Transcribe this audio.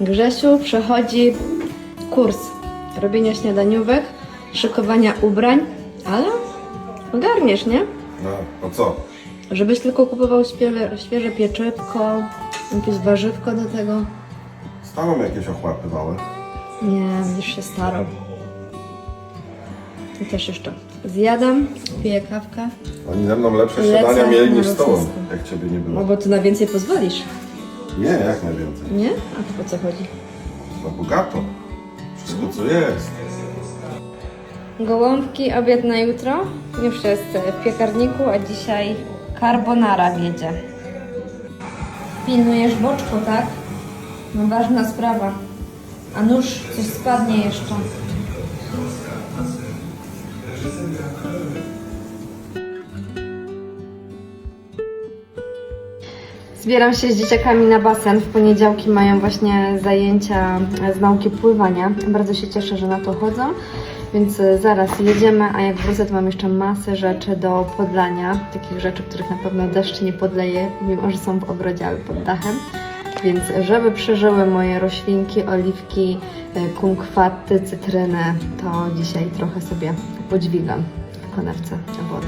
Grzesiu przechodzi kurs robienia śniadaniówek, szykowania ubrań, ale ogarniesz, nie? No, no co? Żebyś tylko kupował świeże, świeże pieczywko, jakieś warzywko do tego. Staną jakieś ochłapy małe. Nie, będziesz się starał. I też jeszcze zjadam, piję kawkę, Oni ze mną lepsze śniadania mieli niż z tobą, jak ciebie nie no było. bo ty na więcej pozwolisz, Nie, jak najwięcej. nie? A to po co chodzi? No bogato. Wszystko co jest. Gołąbki, obiad na jutro. Już jest w piekarniku, a dzisiaj carbonara wiedzie. Pilnujesz boczku, tak? No ważna sprawa. A nóż coś spadnie jeszcze. Zbieram się z dzieciakami na basen. W poniedziałki mają właśnie zajęcia z nauki pływania. Bardzo się cieszę, że na to chodzą. Więc e, zaraz jedziemy, a jak wrócę, to mam jeszcze masę rzeczy do podlania. Takich rzeczy, których na pewno deszcz nie podleje, mimo że są w ogrodzie, ale pod dachem. Więc żeby przeżyły moje roślinki, oliwki, e, kumkwaty, cytryny, to dzisiaj trochę sobie podźwigam w konewce wody.